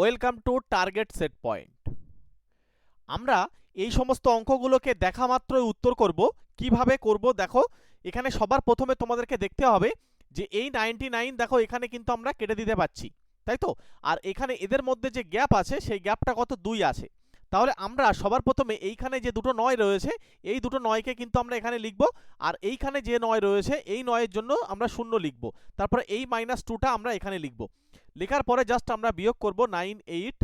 Welcome to target set point. আমরা এই সমস্ত অঙ্কগুলোকে দেখা মাত্রই উত্তর করব। কীভাবে করব দেখো, এখানে সবার প্রথমে তোমাদেরকে দেখতে হবে যে এই নাইনটি নাইন দেখো, এখানে কিন্তু আমরা কেটে দিতে পারছি, তাই তো? আর এখানে এদের মধ্যে যে গ্যাপ আছে, সেই গ্যাপটা কত? দুই আছে। তাহলে আমরা সবার প্রথমে এইখানে যে দুটো নয় রয়েছে, এই দুটো নয়কে কিন্তু আমরা এখানে লিখব, আর এইখানে যে নয় রয়েছে, এই নয়ের জন্য আমরা শূন্য লিখব। তারপরে এই মাইনাস টুটা আমরা এখানে লিখব। লেখার পরে জাস্ট আমরা বিয়োগ করব নাইন এইট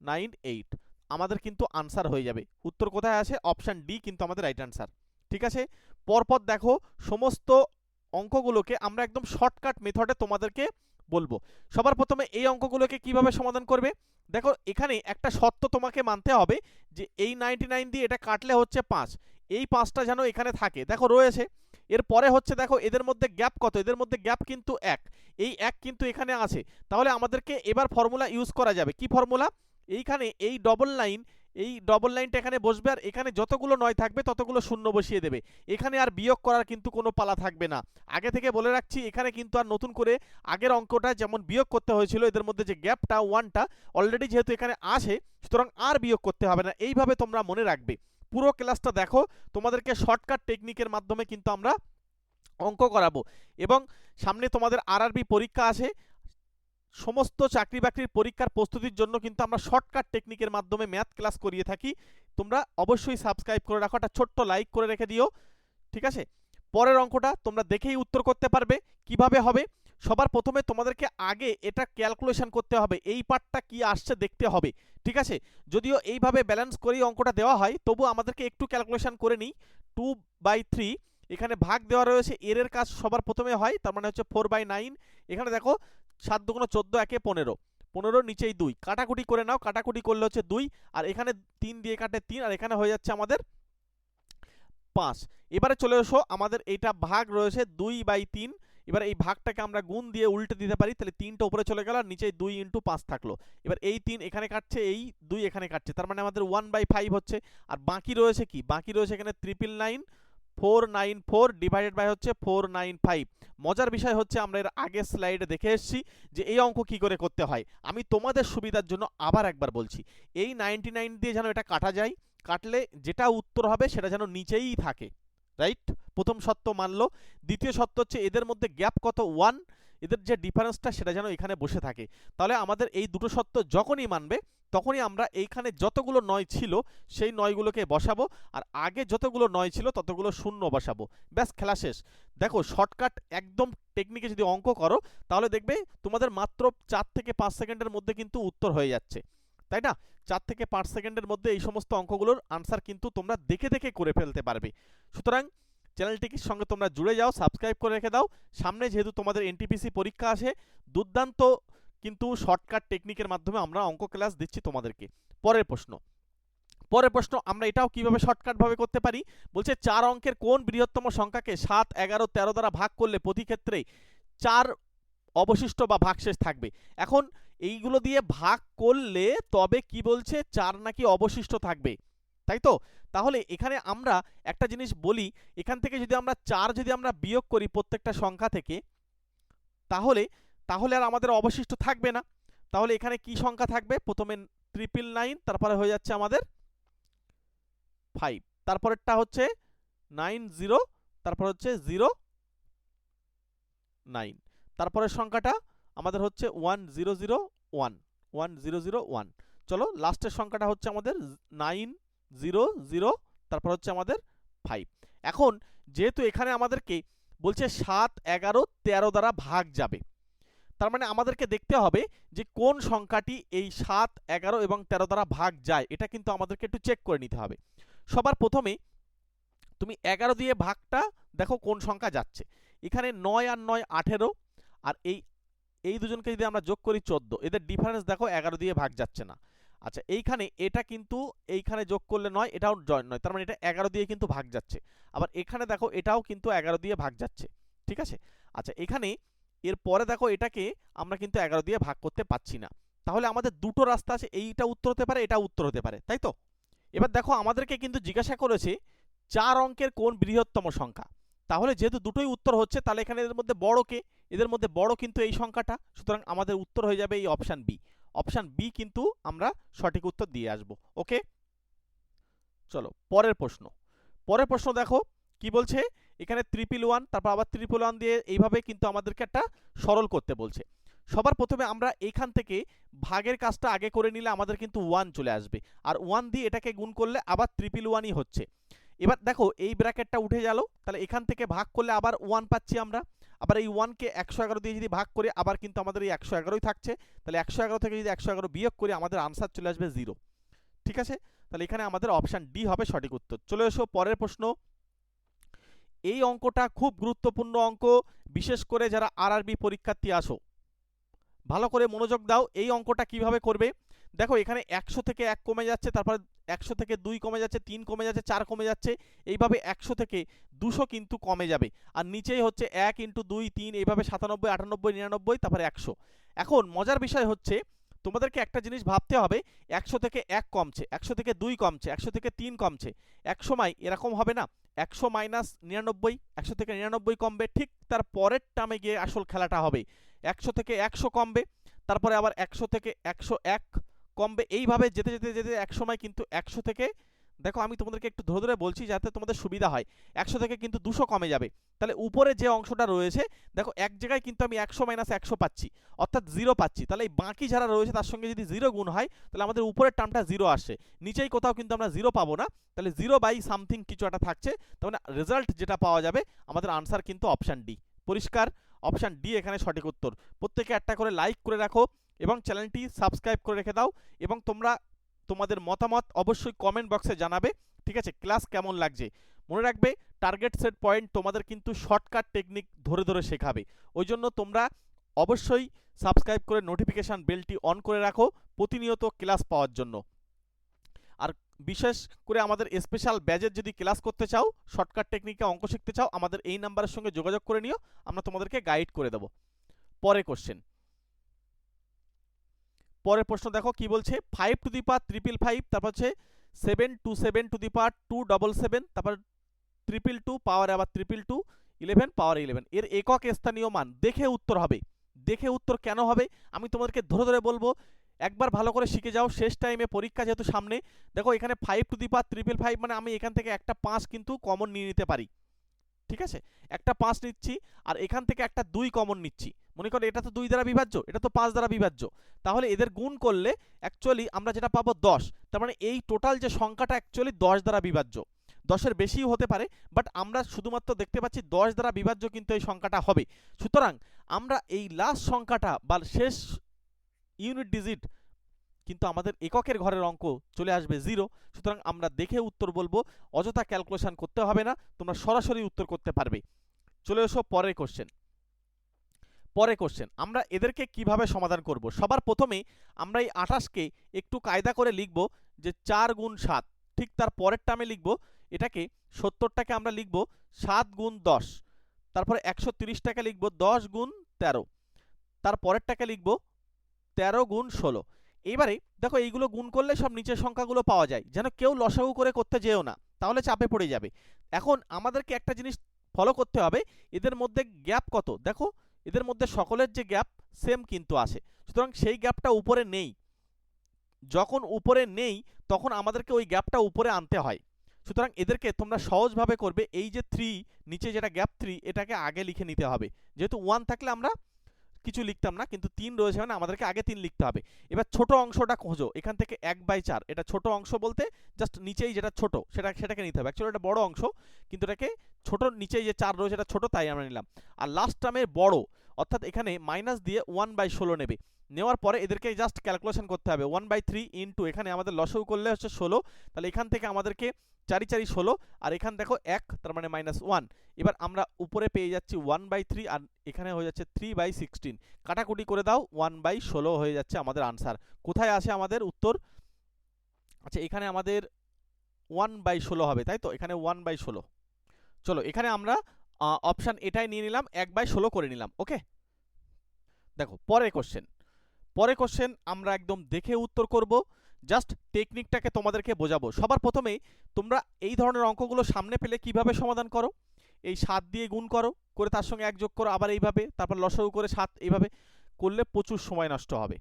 নাইন এইট আমাদের কিন্তু আনসার হয়ে যাবে। উত্তর কোথায় আছে? অপশান ডি কিন্তু আমাদের রাইট আনসার ঠিক আছে? পরপর দেখো, সমস্ত অঙ্কগুলোকে আমরা একদম শর্টকাট মেথডে তোমাদেরকে বলব। সবার প্রথমে এই অঙ্কগুলোকে কীভাবে সমাধান করবে? দেখো, এখানে একটা সত্য তোমাকে মানতে হবে যে এই নাইনটি নাইন দিয়ে এটা কাটলে হচ্ছে পাঁচ। এই পাঁচটা যেন এখানে থাকে। দেখো, রয়েছে। এরপরে হচ্ছে দেখো এদের মধ্যে গ্যাপ কত? এদের মধ্যে গ্যাপ কিন্তু এক। এই এক কিন্তু এখানে আছে। তাহলে আমাদেরকে এবার ফর্মুলা ইউজ করা যাবে। কি ফর্মুলা? এইখানে এই ডবল লাইন এই ডবল লাইনটা এখানে বসবে আর এখানে যতগুলো নয় থাকবে ততগুলো শূন্য বসিয়ে দেবে। এখানে আর বিয়োগ করার কিন্তু কোনো পালা থাকবে না। আগে থেকে বলে রাখছি, এখানে কিন্তু আর নতুন করে আগের অঙ্কটা যেমন বিয়োগ করতে হয়েছিল, এদের মধ্যে যে গ্যাপটা ওয়ানটা অলরেডি যেহেতু এখানে আসে সুতরাং আর বিয়োগ করতে হবে না। এইভাবে তোমরা মনে রাখবে। পুরো ক্লাসটা দেখো। তোমাদেরকে শর্টকাট টেকনিকের মাধ্যমে কিন্তু আমরা অঙ্ক করাবো। এবং সামনে তোমাদের আরআরবি পরীক্ষা আছে। সমস্ত চাকরি বাকরির পরীক্ষার প্রস্তুতির জন্য কিন্তু আমরা শর্টকাট টেকনিকের মাধ্যমে ম্যাথ ক্লাস করিয়ে থাকি। তোমরা অবশ্যই সাবস্ক্রাইব করে রাখো। একটা ছোট্ট লাইক করে রেখে দিও। ঠিক আছে? পরের অঙ্কটা তোমরা দেখেই উত্তর করতে পারবে। কীভাবে হবে? সবার প্রথমে তোমাদেরকে আগে এটা ক্যালকুলেশন করতে হবে। এই পার্টটা কি আসছে দেখতে হবে। ঠিক আছে? যদিও এইভাবে ব্যালেন্স করেই অঙ্কটা দেওয়া হয়, তবু আমাদেরকে একটু ক্যালকুলেশন করে নিই। টু বাই থ্রি এখানে ভাগ দেওয়া রয়েছে, এর এর কাজ সবার প্রথমে হয়, তার মানে হচ্ছে ফোর বাই নাইন এখানে দেখো, সাত দুগুণ চোদ্দ, একে পনেরো। পনেরো নিচেই দুই। কাটাকুটি করে নাও, কাটাকুটি করলে হচ্ছে দুই, আর এখানে তিন দিয়ে কাটে তিন, আর এখানে হয়ে যাচ্ছে আমাদের পাঁচ। এবারে চলে এসো, আমাদের এইটা ভাগ রয়েছে দুই বাই তিন। এবার এই ভাগটাকে আমরা গুণ দিয়ে উল্টে দিতে পারি, তাহলে তিনটা উপরে চলে গেল, আর নিচে দুই ইন্টু পাঁচ থাকল। এবার এই তিন এখানে কাটছে, এই দুই এখানে কাটছে, তার মানে আমাদের ওয়ান বাই ফাইভ হচ্ছে। আর বাকি রয়েছে কি? বাকি রয়েছে এখানে triple nine four nine four divided by হচ্ছে ফোর নাইন ফাইভ। মজার বিষয় হচ্ছে আমরা এর আগের স্লাইডে দেখে এসেছি যে এই অঙ্ক কি করে করতে হয়। আমি তোমাদের সুবিধার জন্য আবার একবার বলছি, এই নাইনটি নাইন দিয়ে যেন এটা কাটা যায়, কাটলে যেটা উত্তর হবে সেটা যেন নিচেই থাকে রাইট প্রথম সত্য মানলো। দ্বিতীয় সত্য হচ্ছে এদের মধ্যে গ্যাপ কত? ওয়ান এদের যে ডিফারেন্সটা সেটা যেন এখানে বসে থাকে। তাহলে আমাদের এই দুটো সত্য যখনই মানবে, তখনই আমরা এইখানে যতগুলো নয় ছিল, সেই নয়গুলোকে বসাবো, আর আগে যতগুলো নয় ছিল, ততগুলো শূন্য বসাবো। ব্যাস, খেলা শেষ। দেখো শর্টকাট একদম টেকনিকে যদি অঙ্ক করো, তাহলে দেখবে তোমাদের মাত্র চার থেকে পাঁচ সেকেন্ডের মধ্যে কিন্তু উত্তর হয়ে যাচ্ছে। তাই না? চার থেকে পাঁচ সেকেন্ডের মধ্যে এই সমস্ত অঙ্কগুলোর আনসার কিন্তু তোমরা দেখে দেখে করে ফেলতে পারবে। সুতরাং চ্যানেলটির সঙ্গে তোমরা জুড়ে যাও সাবস্ক্রাইব করে রেখে দাও। সামনে যেহেতু তোমাদের এনটিপিসি পরীক্ষা আসে দুর্দান্ত কিন্তু শর্টকাট টেকনিকের মাধ্যমে আমরা অঙ্ক ক্লাস দিচ্ছি তোমাদেরকে। পরের প্রশ্ন। পরের প্রশ্ন, আমরা এটাও কীভাবে শর্টকাটভাবে করতে পারি? বলছে, চার অঙ্কের কোন বৃহত্তম সংখ্যাকে সাত, এগারো, তেরো দ্বারা ভাগ করলে প্রতি ক্ষেত্রে চার অবশিষ্ট বা ভাগশেষ থাকবে? এখন এইগুলো দিয়ে ভাগ করলে তবে কি বলছে, চার নাকি অবশিষ্ট থাকবে? তাই তো? তাহলে এখানে আমরা একটা জিনিস বলি, এখান থেকে যদি আমরা চার যদি আমরা বিয়োগ করি প্রত্যেকটা সংখ্যা থেকে, তাহলে তাহলে আর আমাদের অবশিষ্ট থাকবে না। তাহলে এখানে কি সংখ্যা থাকবে? প্রথমে ট্রিপল নাইন তারপরে হয়ে যাচ্ছে আমাদের ফাইভ তারপরেরটা হচ্ছে নাইন জিরো তারপর হচ্ছে জিরো নাইন তারপরের সংখ্যাটা আমাদের হচ্ছে one zero zero one one zero zero one চলো লাস্টের সংখ্যাটা হচ্ছে আমাদের নাইন জিরো জিরো, তারপর হচ্ছে আমাদের ফাইভ এখন যেহেতু এখানে আমাদেরকে বলছে সাত, এগারো, তেরো দ্বারা ভাগ যাবে, তার মানে আমাদেরকে দেখতে হবে যে কোন সংখ্যাটি এই সাত, এগারো এবং তেরো দ্বারা ভাগ যায়, এটা কিন্তু আমাদেরকে একটু চেক করে নিতে হবে। সবার প্রথমে তুমি এগারো দিয়ে ভাগটা দেখো কোন সংখ্যা যাচ্ছে। এখানে নয় আর নয় আঠেরো, আর এই এই দুজনকে যদি আমরা যোগ করি চোদ্দ, এদের ডিফারেন্স দেখো এগারো দিয়ে ভাগ যাচ্ছে না। আচ্ছা এইখানে এটা কিন্তু এইখানে যোগ করলে নয়, এটাও জয়েন নয়। তার মানে এটা এগারো দিয়ে কিন্তু ভাগ যাচ্ছে। আবার এখানে দেখো, এটাও কিন্তু এগারো দিয়ে ভাগ যাচ্ছে। ঠিক আছে? আচ্ছা এখানে এর পরে দেখো, এটাকে আমরা কিন্তু এগারো দিয়ে ভাগ করতে পাচ্ছি না। তাহলে আমাদের দুটো রাস্তা আছে, এইটা উত্তর হতে পারে, এটা উত্তর হতে পারে, তাই তো? এবার দেখো, আমাদেরকে কিন্তু জিজ্ঞাসা করেছে চার অঙ্কের কোন বৃহত্তম সংখ্যা। তাহলে যেহেতু দুটোই উত্তর হচ্ছে, তাহলে এখানে এদের মধ্যে বড় কে? এদের মধ্যে বড় কিন্তু এই সংখ্যাটা। সুতরাং আমাদের উত্তর হয়ে যাবে এই অপশান বি অপশান বি কিন্তু আমরা সঠিক উত্তর দিয়ে আসব ওকে চলো, পরের প্রশ্ন। পরের প্রশ্ন দেখো, কি বলছে? এখানে ত্রিপিল ওয়ান তারপর আবার ট্রিপল ওয়ান দিয়ে এইভাবে কিন্তু আমাদেরকে একটা সরল করতে বলছে। সবার প্রথমে আমরা এইখান থেকে ভাগের কাজটা আগে করে নিলে আমাদের কিন্তু ওয়ান চলে আসবে, আর ওয়ান দিয়ে এটাকে গুণ করলে আবার ত্রিপিল ওয়ানই হচ্ছে। এবার দেখো, এই ব্র্যাকেটটা উঠে গেল, তাহলে এখান থেকে ভাগ করলে আবার ওয়ান পাচ্ছি আমরা। আবার এই ওয়ানকে একশো এগারো দিয়ে যদি ভাগ করি, আবার কিন্তু আমাদের এই একশো এগারোই থাকছে, তাহলে একশো এগারো থেকে যদি একশো এগারো বিয়োগ করি আমাদের আনসার চলে আসবে জিরো ঠিক আছে? তাহলে এখানে আমাদের অপশান ডি হবে সঠিক উত্তর। চলে এসো পরের প্রশ্ন। এই অঙ্কটা খুব গুরুত্বপূর্ণ অঙ্ক, বিশেষ করে যারা আরআরবি পরীক্ষার্থী আসো। ভালো করে মনোযোগ দাও, এই অঙ্কটা কীভাবে করবে? দেখো এখানে একশো থেকে এক কমে যাচ্ছে, তারপর একশো থেকে দুই কমে যাচ্ছে, তিন কমে যাচ্ছে, চার কমে যাচ্ছে, এইভাবে একশো থেকে দুশো কিন্তু কমে যাবে। আর নিচেই হচ্ছে এক ইন্টু দুই, তিন, এইভাবে সাতানব্বই, আটানব্বই, নিরানব্বই, তারপরে একশো। এখন মজার বিষয় হচ্ছে, তোমাদেরকে একটা জিনিস ভাবতে হবে, একশো থেকে এক কমছে, একশো থেকে দুই কমছে, একশো থেকে তিন কমছে, এক সময় এরকম হবে না, একশো মাইনাস নিরানব্বই, একশো থেকে নিরানব্বই কমবে, ঠিক তার পরের টামে গিয়ে আসল খেলাটা হবে। একশো থেকে একশো কমবে, তারপরে আবার একশো থেকে একশো এক কমবে। এইভাবে যেতে যেতে যেতে এক সময় কিন্তু একশো থেকে, দেখো আমি তোমাদেরকে একটু ধরে ধরে বলছি যাতে তোমাদের সুবিধা হয়, একশো থেকে কিন্তু দুশো কমে যাবে। তাহলে উপরে যে অংশটা রয়েছে, দেখো এক জায়গায় কিন্তু আমি একশো মাইনাস একশো পাচ্ছি, অর্থাৎ জিরো পাচ্ছি। তাহলে এই বাকি যারা রয়েছে তার সঙ্গে যদি জিরো গুণ হয়, তাহলে আমাদের উপরের টার্মটা জিরো আসে। নিচেই কোথাও কিন্তু আমরা জিরো পাবো না, তাহলে জিরো বাই সামথিং কিছু একটা থাকছে, তার মানে রেজাল্ট যেটা পাওয়া যাবে, আমাদের আনসার কিন্তু অপশান ডি পরিষ্কার? অপশান ডি এখানে সঠিক উত্তর। প্রত্যেকে একটা করে লাইক করে রাখো। এবং চ্যানেলটি সাবস্ক্রাইব করে রেখে দাও এবং তোমরা তোমাদের মতামত অবশ্যই কমেন্ট বক্সে জানাবে, ঠিক আছে? ক্লাস কেমন লাগছে? মনে রাখবে টার্গেট সেট পয়েন্ট তোমাদের কিন্তু শর্টকাট টেকনিক ধরে ধরে শেখাবে। ওই জন্য তোমরা অবশ্যই সাবস্ক্রাইব করে নোটিফিকেশান বেলটি অন করে রাখো প্রতিনিয়ত ক্লাস পাওয়ার জন্য। আর বিশেষ করে আমাদের স্পেশাল ব্যাজের যদি ক্লাস করতে চাও শর্টকাট টেকনিকে অঙ্ক শিখতে চাও, আমাদের এই নাম্বারের সঙ্গে যোগাযোগ করে নিও, আমরা তোমাদেরকে গাইড করে দেবো। পরে কোশ্চেন পরের প্রশ্ন দেখো, কি বলছে? Five to the power triple five তারপর হচ্ছে seven two seven to the power two double seven তারপর ট্রিপল টু পাওয়ার আবার triple two eleven power eleven এর একক স্থানীয় মান, দেখে উত্তর হবে। দেখে উত্তর কেন হবে? আমি তোমাদেরকে ধরে ধরে বলব, একবার ভালো করে শিখে যাও, শেষ টাইমে পরীক্ষা যেহেতু সামনে। দেখো, এখানে five to the power triple five মানে আমি এখান থেকে একটা পাঁচ কিন্তু কমন নিয়ে নিতে পারি। ঠিক আছে? একটা পাঁচ নিচ্ছি, আর এখান থেকে একটা দুই কমন নিচ্ছি। মনে করো এটা তো দুই দ্বারা বিভাজ্য, এটা তো পাঁচ দ্বারা বিভাজ্য। তাহলে এদের গুণ করলে অ্যাকচুয়ালি আমরা যেটা পাবো দশ। তার মানে এই টোটাল যে সংখ্যাটা অ্যাকচুয়ালি দশ দ্বারা বিভাজ্য। দশের বেশিও হতে পারে বাট আমরা শুধুমাত্র দেখতে পাচ্ছি দশ দ্বারা বিভাজ্য কিন্তু এই সংখ্যাটা হবে। সুতরাং আমরা এই লাস্ট সংখ্যাটা বা শেষ ইউনিট ডিজিট কিন্তু আমাদের এককের ঘরের অঙ্ক চলে আসবে জিরো সুতরাং আমরা দেখে উত্তর বলব, অযথা ক্যালকুলেশন করতে হবে না, তোমরা সরাসরি উত্তর করতে পারবে। চলে এসো পরের কোশ্চেন পরে কোশ্চেন আমরা এদেরকে কীভাবে সমাধান করব? সবার প্রথমে আমরা এই আঠাশকে একটু কায়দা করে লিখব যে চার গুণ সাত। ঠিক তার পরের টামে লিখব। এটাকে সত্তরটাকে আমরা লিখব সাত গুণ দশ। তারপরে একশো তিরিশটাকে লিখব দশ গুণ তেরো। তার পরেরটাকে লিখব তেরো গুণ ষোলো। এবারে দেখো এইগুলো গুণ করলে সব নিচের সংখ্যাগুলো পাওয়া যায়। যেন কেউ লসাগু করে করতে যেও না। তাহলে চাপে পড়ে যাবে। এখন আমাদেরকে একটা জিনিস ফলো করতে হবে। এদের মধ্যে গ্যাপ কত? দেখো এদের মধ্যে সকলের যে গ্যাপ, সেম কিন্তু আসে সুতরাং সেই গ্যাপটা উপরে নেই। যখন উপরে নেই, তখন আমাদেরকে ওই গ্যাপটা উপরে আনতে হয়। সুতরাং এদেরকে তোমরা সহজভাবে করবে, এই যে থ্রি নিচে যেটা গ্যাপ থ্রি এটাকে আগে লিখে নিতে হবে। যেহেতু ওয়ান থাকলে আমরা কিছু লিখতাম না, কিন্তু তিন রয়েছে মানে আমাদেরকে আগে তিন লিখতে হবে। এবার ছোট অংশটা খোঁজো, এখান থেকে এক বাই চার। এটা ছোট অংশ বলতে জাস্ট নিচেই যেটা ছোট, সেটা, সেটাকে নিতে হবে। অ্যাকচুয়ালি এটা বড় অংশ, কিন্তু এটাকে ছোট নিচেই যে চার রয়েছে, এটা ছোট, তাই আমরা নিলাম। আর লাস্ট টার্মের বড়, অর্থাৎ এখানে মাইনাস দিয়ে ওয়ান বাই ষোলো নেবে। নেওয়ার পরে এদেরকে জাস্ট ক্যালকুলেশন করতে হবে। ওয়ান বাই থ্রি ইন্টু এখানে আমাদের লসও করলে হচ্ছে ষোলো। তাহলে এখান থেকে আমাদেরকে চারি চারি ষোলো, আর এখান দেখো এক, তার মানে মাইনাস ওয়ান এবার আমরা উপরে পেয়ে যাচ্ছি ওয়ান বাই থ্রি আর এখানে হয়ে যাচ্ছে থ্রি বাই সিক্সটিন কাটাকুটি করে দাও ওয়ান বাই ষোলো হয়ে যাচ্ছে আমাদের আনসার কোথায় আসে আমাদের উত্তর? আচ্ছা এখানে আমাদের ওয়ান বাই ষোলো হবে, তাই তো? এখানে ওয়ান বাই ষোলো। চলো, এখানে আমরা অপশান এটাই নিয়ে নিলাম, এক বাই ষোলো করে নিলাম ওকে দেখো পরে কোশ্চেন পরে কোশ্চেন আমরা একদম দেখে উত্তর করব জাস্ট টেকনিকটাকে তোমাদেরকে বোঝাবো। সবার প্রথমেই তোমরা এই ধরনের অঙ্কগুলো সামনে পেলে কীভাবে সমাধান করো? এই সাত দিয়ে গুণ করো, করে তার সঙ্গে এক যোগ করো, আবার এইভাবে, তারপর লসাগু করে সাত, এইভাবে করলে প্রচুর সময় নষ্ট হবে।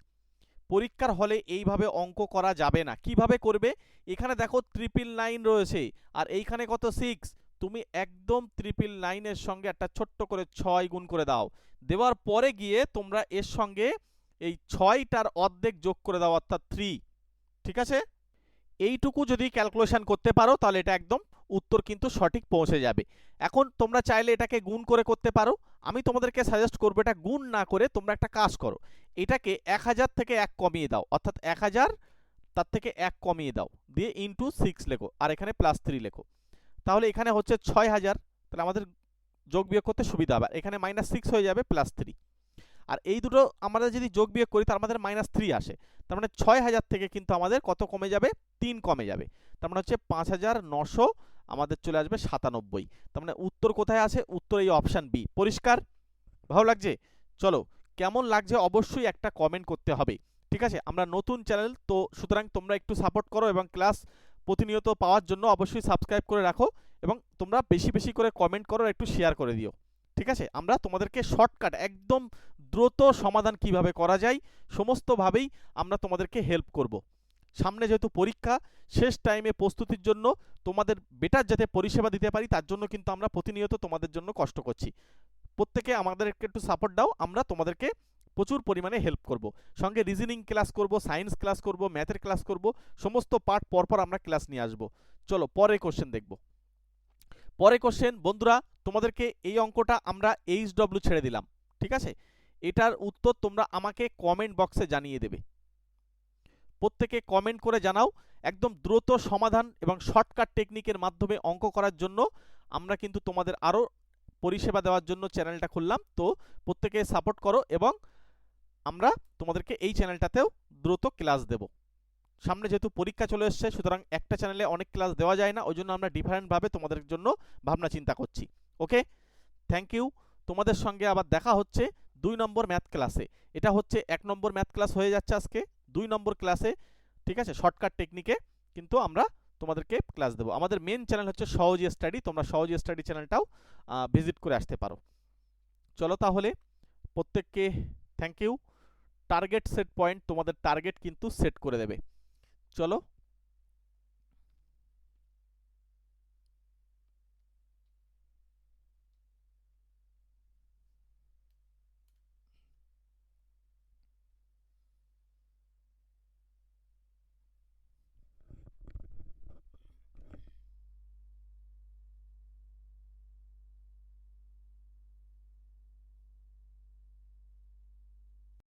পরীক্ষার হলে এইভাবে অঙ্ক করা যাবে না। কীভাবে করবে? এখানে দেখো ট্রিপল নাইন রয়েছে, আর এইখানে কত? সিক্স তুমি একদম ত্রিপিল নাইনের সঙ্গে একটা ছোট্ট করে ছয় গুণ করে দাও। দেওয়ার পরে গিয়ে তোমরা এর সঙ্গে এই ছয়টার অর্ধেক যোগ করে দাও, অর্থাৎ থ্রি ঠিক আছে? এইটুকু যদি ক্যালকুলেশন করতে পারো, তাহলে এটা একদম উত্তর কিন্তু সঠিক পৌঁছে যাবে। এখন তোমরা চাইলে এটাকে গুণ করে করতে পারো। আমি তোমাদেরকে সাজেস্ট করব এটা গুণ না করে তোমরা একটা কাজ করো। এটাকে এক হাজার থেকে এক কমিয়ে দাও, অর্থাৎ এক হাজার তার থেকে এক কমিয়ে দাও। দিয়ে ইন্টু সিক্স লেখো, আর এখানে প্লাস থ্রি লেখো। তাহলে এখানে হচ্ছে ছয় হাজার, তাহলে আমাদের যোগ বিয়োগ করতে সুবিধা হবে। এখানে মাইনাস সিক্স হয়ে যাবে প্লাস থ্রি আর এই দুটো আমরা যদি যোগ বিয়োগ করি, তার আমাদের মাইনাস থ্রি আসে। তার মানে ছয় হাজার থেকে কিন্তু আমাদের কত কমে যাবে? তিন কমে যাবে। তার মানে হচ্ছে পাঁচ হাজার নশো আমাদের চলে আসবে সাতানব্বই। তার মানে উত্তর কোথায় আছে? উত্তর এই অপশান বি পরিষ্কার? ভালো লাগছে? চলো, কেমন লাগছে অবশ্যই একটা কমেন্ট করতে হবে। ঠিক আছে? আমরা নতুন চ্যানেল তো সুতরাং তোমরা একটু সাপোর্ট করো এবং ক্লাস প্রতিনিয়ত পাওয়ার জন্য অবশ্যই সাবস্ক্রাইব করে রাখো এবং তোমরা বেশি বেশি করে কমেন্ট করো একটু শেয়ার করে দিও। ঠিক আছে? আমরা তোমাদেরকে শর্টকাট একদম দ্রুত সমাধান কীভাবে করা যায় সমস্তভাবেই আমরা তোমাদেরকে হেল্প করব। সামনে যেহেতু পরীক্ষা, শেষ টাইমে প্রস্তুতির জন্য তোমাদের বেটার যাতে পরিষেবা দিতে পারি, তার জন্য কিন্তু আমরা প্রতিনিয়ত তোমাদের জন্য কষ্ট করছি। প্রত্যেকে আমাদেরকে একটু সাপোর্ট দাও, আমরা তোমাদেরকে প্রচুর পরিমাণে হেল্প করব। সঙ্গে রিজনিং ক্লাস করব সায়েন্স ক্লাস করব ম্যাথের ক্লাস করব, সমস্ত পার্ট পরপর আমরা ক্লাস নিয়ে আসব। চলো, পরের কোশ্চেন দেখব। পরে কোশ্চেন বন্ধুরা, তোমাদেরকে এই অঙ্কটা আমরা এইচ ডব্লিউ ছেড়ে দিলাম, ঠিক আছে? এটার উত্তর তোমরা আমাকে কমেন্ট বক্সে জানিয়ে দেবে। প্রত্যেকে কমেন্ট করে জানাও, একদম দ্রুত সমাধান এবং শর্টকাট টেকনিকের মাধ্যমে অঙ্ক করার জন্য আমরা কিন্তু তোমাদের আরও পরিষেবা দেওয়ার জন্য চ্যানেলটা খুললাম। তো প্রত্যেকে সাপোর্ট করো এবং আমরা তোমাদেরকে এই চ্যানেলটাতেও দ্রুত ক্লাস দেব। সামনে যেহেতু পরীক্ষা চলে এসছে, সুতরাং একটা চ্যানেলে অনেক ক্লাস দেওয়া যায় না ওই জন্য আমরা ডিফারেন্টভাবে তোমাদের জন্য ভাবনা চিন্তা করছি। ওকে থ্যাংক ইউ তোমাদের সঙ্গে আবার দেখা হচ্ছে দুই নম্বর ম্যাথ ক্লাসে এটা হচ্ছে এক নম্বর ম্যাথ ক্লাস হয়ে যাচ্ছে আজকে, দুই নম্বর ক্লাসে ঠিক আছে? শর্টকাট টেকনিকে কিন্তু আমরা তোমাদেরকে ক্লাস দেবো। আমাদের মেন চ্যানেল হচ্ছে সহজী স্টাডি তোমরা সহজী স্টাডি চ্যানেলটাও ভিজিট করে আসতে পারো। চলো তাহলে, প্রত্যেককে thank you target set point তোমাদের টার্গেট কিন্তু সেট করে দেবে। চলো